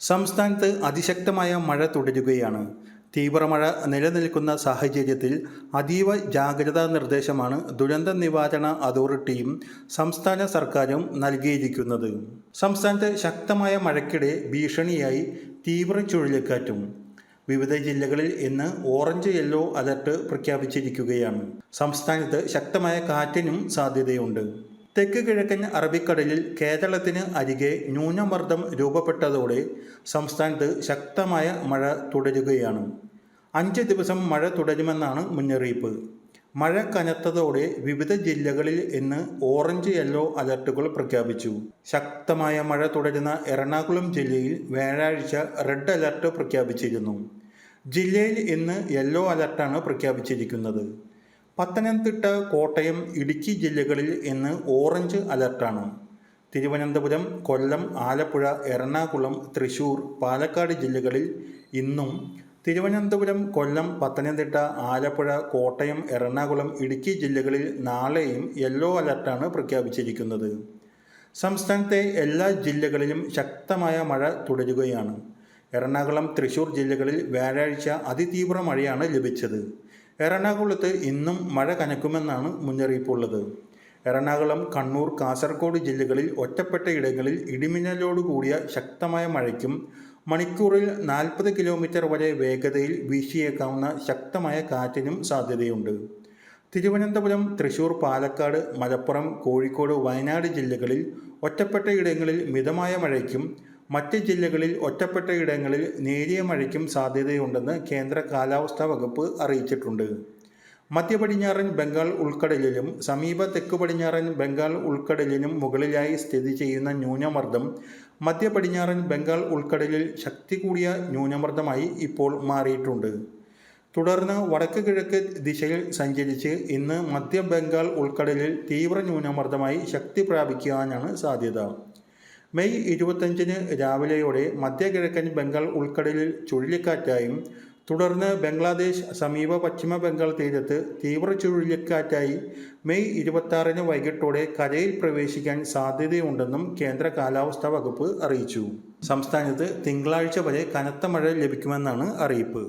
സംസ്ഥാനത്ത് അതിശക്തമായ മഴ തുടരുകയാണ്. തീവ്രമഴ നിലനിൽക്കുന്ന സാഹചര്യത്തിൽ അതീവ ജാഗ്രതാ നിർദ്ദേശമാണ് ദുരന്ത നിവാരണ അതോറിറ്റിയും സംസ്ഥാന സർക്കാരും നൽകിയിരിക്കുന്നത്. സംസ്ഥാനത്ത് ശക്തമായ മഴയ്ക്കിടെ ഭീഷണിയായി തീവ്ര ചുഴലിക്കാറ്റും. വിവിധ ജില്ലകളിൽ ഇന്ന് ഓറഞ്ച് യെല്ലോ അലർട്ട് പ്രഖ്യാപിച്ചിരിക്കുകയാണ്. സംസ്ഥാനത്ത് ശക്തമായ കാറ്റിനും സാധ്യതയുണ്ട്. തെക്ക് കിഴക്കൻ അറബിക്കടലിൽ കേരളത്തിന് അരികെ ന്യൂനമർദ്ദം രൂപപ്പെട്ടതോടെ സംസ്ഥാനത്ത് ശക്തമായ മഴ തുടരുകയാണ്. അഞ്ച് ദിവസം മഴ തുടരുമെന്നാണ് മുന്നറിയിപ്പ്. മഴ കനത്തതോടെ വിവിധ ജില്ലകളിൽ ഇന്ന് ഓറഞ്ച് യെല്ലോ അലർട്ടുകൾ പ്രഖ്യാപിച്ചു. ശക്തമായ മഴ തുടരുന്ന എറണാകുളം ജില്ലയിൽ വ്യാഴാഴ്ച റെഡ് അലർട്ട് പ്രഖ്യാപിച്ചിരുന്നു. ജില്ലയിൽ ഇന്ന് യെല്ലോ അലർട്ടാണ് പ്രഖ്യാപിച്ചിരിക്കുന്നത്. പത്തനംതിട്ട കോട്ടയം ഇടുക്കി ജില്ലകളിൽ ഇന്ന് ഓറഞ്ച് അലർട്ടാണ്. തിരുവനന്തപുരം കൊല്ലം ആലപ്പുഴ എറണാകുളം തൃശൂർ പാലക്കാട് ജില്ലകളിൽ ഇന്നും തിരുവനന്തപുരം കൊല്ലം പത്തനംതിട്ട ആലപ്പുഴ കോട്ടയം എറണാകുളം ഇടുക്കി ജില്ലകളിൽ നാളെയും യെല്ലോ അലർട്ടാണ് പ്രഖ്യാപിച്ചിരിക്കുന്നത്. സംസ്ഥാനത്തെ എല്ലാ ജില്ലകളിലും ശക്തമായ മഴ തുടരുകയാണ്. എറണാകുളം തൃശൂർ ജില്ലകളിൽ വ്യാഴാഴ്ച അതിതീവ്ര മഴയാണ് ലഭിച്ചത്. എറണാകുളത്ത് ഇന്നും മഴ കനക്കുമെന്നാണ് മുന്നറിയിപ്പുള്ളത്. എറണാകുളം കണ്ണൂർ കാസർഗോഡ് ജില്ലകളിൽ ഒറ്റപ്പെട്ട ഇടങ്ങളിൽ ഇടിമിന്നലോട് കൂടിയ ശക്തമായ മഴയ്ക്കും മണിക്കൂറിൽ നാൽപ്പത് കിലോമീറ്റർ വരെ വേഗതയിൽ വീശിയേക്കാവുന്ന ശക്തമായ കാറ്റിനും സാധ്യതയുണ്ട്. തിരുവനന്തപുരം തൃശൂർ പാലക്കാട് മലപ്പുറം കോഴിക്കോട് വയനാട് ജില്ലകളിൽ ഒറ്റപ്പെട്ട ഇടങ്ങളിൽ മിതമായ മഴയ്ക്കും മറ്റ് ജില്ലകളിൽ ഒറ്റപ്പെട്ട ഇടങ്ങളിൽ നേരിയ മഴയ്ക്കും സാധ്യതയുണ്ടെന്ന് കേന്ദ്ര കാലാവസ്ഥാ വകുപ്പ് അറിയിച്ചിട്ടുണ്ട്. മധ്യ പടിഞ്ഞാറൻ ബംഗാൾ ഉൾക്കടലിലും സമീപ തെക്ക് പടിഞ്ഞാറൻ ബംഗാൾ ഉൾക്കടലിനും മുകളിലായി സ്ഥിതി ചെയ്യുന്ന ന്യൂനമർദ്ദം മധ്യ പടിഞ്ഞാറൻ ബംഗാൾ ഉൾക്കടലിൽ ശക്തി കൂടിയ ന്യൂനമർദ്ദമായി ഇപ്പോൾ മാറിയിട്ടുണ്ട്. തുടർന്ന് വടക്ക് കിഴക്ക് ദിശയിൽ സഞ്ചരിച്ച് ഇന്ന് മധ്യ ബംഗാൾ ഉൾക്കടലിൽ തീവ്ര ന്യൂനമർദ്ദമായി ശക്തി പ്രാപിക്കുവാനാണ് സാധ്യത. മെയ് ഇരുപത്തഞ്ചിന് രാവിലെയോടെ മധ്യകിഴക്കൻ ബംഗാൾ ഉൾക്കടലിൽ ചുഴലിക്കാറ്റായും തുടർന്ന് ബംഗ്ലാദേശ് സമീപ പശ്ചിമ ബംഗാൾ തീരത്ത് തീവ്ര ചുഴലിക്കാറ്റായി മെയ് ഇരുപത്തിയാറിന് വൈകിട്ടോടെ കരയിൽ പ്രവേശിക്കാൻ സാധ്യതയുണ്ടെന്നും കേന്ദ്ര കാലാവസ്ഥാ വകുപ്പ് അറിയിച്ചു. സംസ്ഥാനത്ത് തിങ്കളാഴ്ച വരെ കനത്ത മഴ ലഭിക്കുമെന്നാണ് അറിയിപ്പ്.